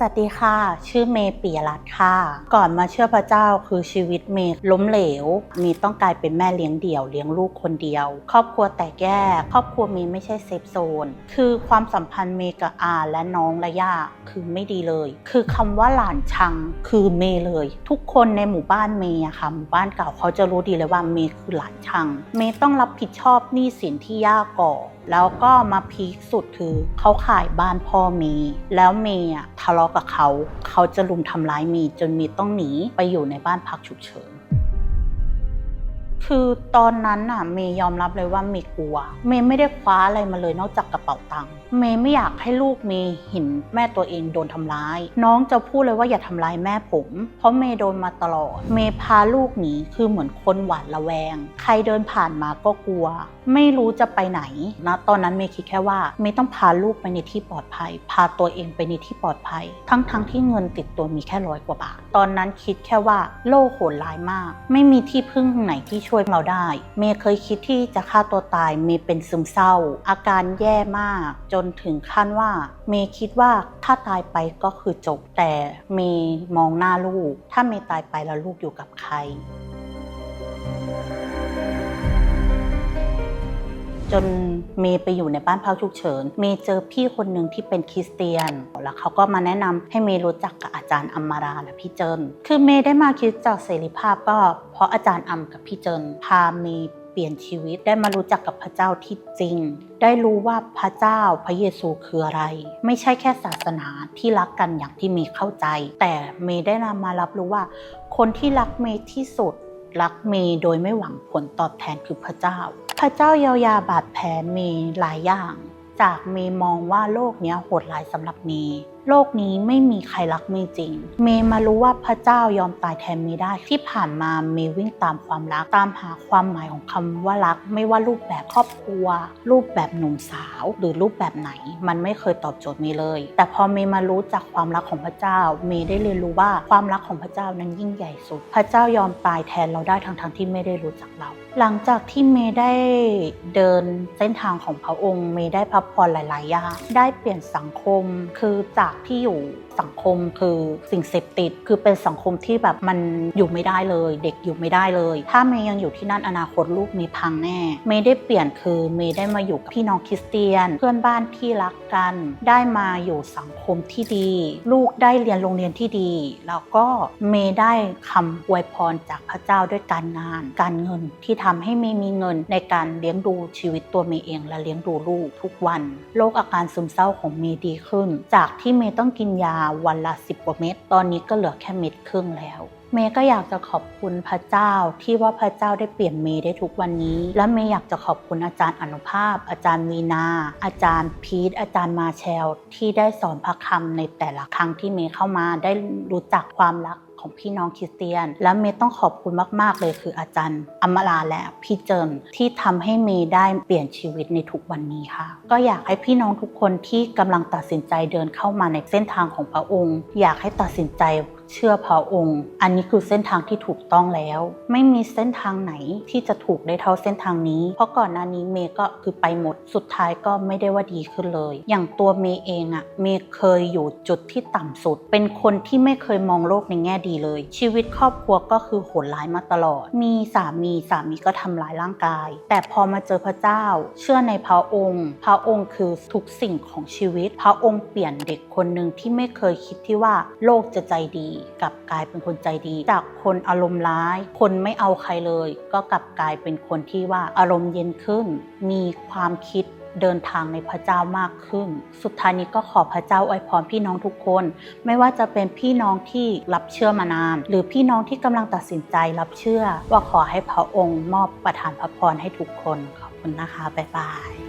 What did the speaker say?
สวัสดีค่ะ ชื่อเมย์ปิยรัตน์ค่ะ ก่อนมาเชื่อพระเจ้าคือชีวิตเมย์ล้มเหลว มีต้องกลายเป็นแม่เลี้ยงเดี่ยวเลี้ยงลูกคนเดียว ครอบครัวแตกแยก ครอบครัวเมย์ไม่ใช่เซฟโซน คือความสัมพันธ์เมย์กับอาและน้องและย่าคือไม่ดีเลย คือคำว่าหลานชังคือเมย์เลย ทุกคนในหมู่บ้านเมย์อะค่ะ หมู่บ้านเก่าเขาจะรู้ดีเลยว่าเมย์คือหลานชัง เมย์ต้องรับผิดชอบหนี้สินที่ย่าก่อ แล้วก็มาพีคสุดคือเขาขายบ้านพ่อเมย์แล้วเมย์อะทะเลาะกับเขา เขาจะลุมทำร้ายเมย์จนเมย์ต้องหนีไปอยู่ในบ้านพักฉุกเฉิน คือตอนนั้นน่ะเมย์ยอมรับเลยว่าเมย์กลัว เมย์ไม่ได้คว้าอะไรมาเลยนอกจากกระเป๋าตังค์เมย์ไม่อยากให้ลูกเมย์เห็นแม่ตัวเองโดนทำร้าย น้องจะพูดเลยว่าอย่าทำร้ายแม่ผม เพราะเมย์โดนมาตลอด เมย์พาลูกหนีคือเหมือนคนหวาดระแวง ใครเดินผ่านมาก็กลัว ไม่รู้จะไปไหนนะตอนนั้นเมย์คิดแค่ว่าเมย์ต้องพาลูกไปในที่ปลอดภัย พาตัวเองไปในที่ปลอดภัย ทั้งๆทที่เงินติดตัวมีแค่ร้อยกว่าบาทตอนนั้นคิดแค่ว่าโลกโหดร้ายมาก ไม่มีที่พึ่งไหนที่ช่วยเราได้ เมย์เคยคิดที่จะฆ่าตัวตายเมย์เป็นซึมเศร้า อาการแย่มาก จนถึงขั้นว่า เมย์คิดว่าถ้าตายไปก็คือจบแต่เมย์มองหน้าลูก ถ้าเมย์ตายไปแล้วลูกอยู่กับใคร จนเมย์ไปอยู่ในบ้านพักฉุกเฉิน เมย์เจอพี่คนหนึ่งที่เป็นคริสเตียน แล้วเขาก็มาแนะนำให้เมย์รู้จักกับอาจารย์อัมมาราและพี่เจิน คือเมย์ได้มาคิดจากเสรีภาพก็เพราะอาจารย์อัมกับพี่เจินพาเมย์เปลี่ยนชีวิตได้มารู้จักกับพระเจ้าที่จริง ได้รู้ว่าพระเจ้าพระเยซูคืออะไร ไม่ใช่แค่ศาสนาที่รักกันอย่างที่เมย์เข้าใจ แต่เมย์ได้นำมารับรู้ว่า คนที่รักเมย์ที่สุดรักเมย์โดยไม่หวังผลตอบแทนคือพระเจ้า พระเจ้าเยียวยาบาดแผลมีหลายอย่าง จากมีมองว่าโลกนี้โหดร้ายสำหรับมี โลกนี้ไม่มีใครรักเมย์จริง เมย์มารู้ว่าพระเจ้ายอมตายแทนเมย์ได้ที่ผ่านมาเมย์วิ่งตามความรักตามหาความหมายของคำว่ารัก ไม่ว่ารูปแบบครอบครัว รูปแบบหนุ่มสาว หรือรูปแบบไหน มันไม่เคยตอบโจทย์เมย์เลย แต่พอเมย์มารู้จักความรักของพระเจ้า เมย์ได้เรียนรู้ว่าความรักของพระเจ้านั้นยิ่งใหญ่สุด พระเจ้ายอมตายแทนเราได้ทั้งๆที่ไม่ได้รู้จักเรา หลังจากที่เมย์ได้เดินเส้นทางของพระองค์ เมย์ได้พับพรหลาย ๆ อย่างได้เปลี่ยนสังคมคือจากที่อยู่ สังคมคือสิ่งเสพติด คือเป็นสังคมที่แบบมันอยู่ไม่ได้เลย เด็กอยู่ไม่ได้เลย ถ้าเมย์ยังอยู่ที่นั่นอนาคตลูกเมย์พังแน่เมย์ได้เปลี่ยนคือเมย์ได้มาอยู่กับพี่น้องคริสเตียน เพื่อนบ้านที่รักกัน ได้มาอยู่สังคมที่ดี ลูกได้เรียนโรงเรียนที่ดี แล้วก็เมย์ได้คำอวยพรจากพระเจ้าด้วยการงาน การเงินที่ทำให้เมย์มีเงินในการเลี้ยงดูชีวิตตัวเมย์เองและเลี้ยงดูลูกทุกวัน โรคอาการซึมเศร้าของเมย์ดีขึ้น จากที่เมย์ต้องกินยาวันละ 10 กว่าเม็ด ตอนนี้ก็เหลือแค่เม็ดครึ่งแล้ว เมย์ก็อยากจะขอบคุณพระเจ้าที่ว่าพระเจ้าได้เปลี่ยนเมย์ได้ทุกวันนี้ และเมย์อยากจะขอบคุณอาจารย์อนุภาพ อาจารย์มีนา อาจารย์พีทอาจารย์มาแชล ที่ได้สอนพระคำในแต่ละครั้งที่เมย์เข้ามาได้รู้จักความรักของพี่น้องคริสเตียน และเมย์ต้องขอบคุณมาก ๆ เลยคืออาจารย์อมราและพี่เจินที่ทำให้เมย์ได้เปลี่ยนชีวิตในทุกวันนี้ค่ะ ก็อยากให้พี่น้องทุกคนที่กำลังตัดสินใจเดินเข้ามาในเส้นทางของพระองค์ อยากให้ตัดสินใจ เชื่อพระองค์ อันนี้คือเส้นทางที่ถูกต้องแล้ว ไม่มีเส้นทางไหนที่จะถูกได้เท่าเส้นทางนี้ เพราะก่อนหน้านี้เมย์ก็คือไปหมด สุดท้ายก็ไม่ได้ว่าดีขึ้นเลย อย่างตัวเมย์เองอะเมย์เคยอยู่จุดที่ต่ำสุด เป็นคนที่ไม่เคยมองโลกในแง่ดีเลย ชีวิตครอบครัวก็คือโหดร้ายมาตลอด มีสามีสามีก็ทำร้ายร่างกาย แต่พอมาเจอพระเจ้า เชื่อในพระองค์ พระองค์คือทุกสิ่งของชีวิต พระองค์เปลี่ยนเด็กคนหนึ่งที่ไม่เคยคิดที่ว่าโลกจะใจดีกลับกลายเป็นคนใจดี จากคนอารมณ์ร้าย คนไม่เอาใครเลย ก็กลับกลายเป็นคนที่ว่าอารมณ์เย็นขึ้น มีความคิดเดินทางในพระเจ้ามากขึ้น สุดท้ายนี้ก็ขอพระเจ้าอวยพรพี่น้องทุกคน ไม่ว่าจะเป็นพี่น้องที่รับเชื่อมานาน หรือพี่น้องที่กำลังตัดสินใจรับเชื่อ ว่าขอให้พระองค์มอบประทานพระพรให้ทุกคนขอบคุณนะคะบ๊ายบาย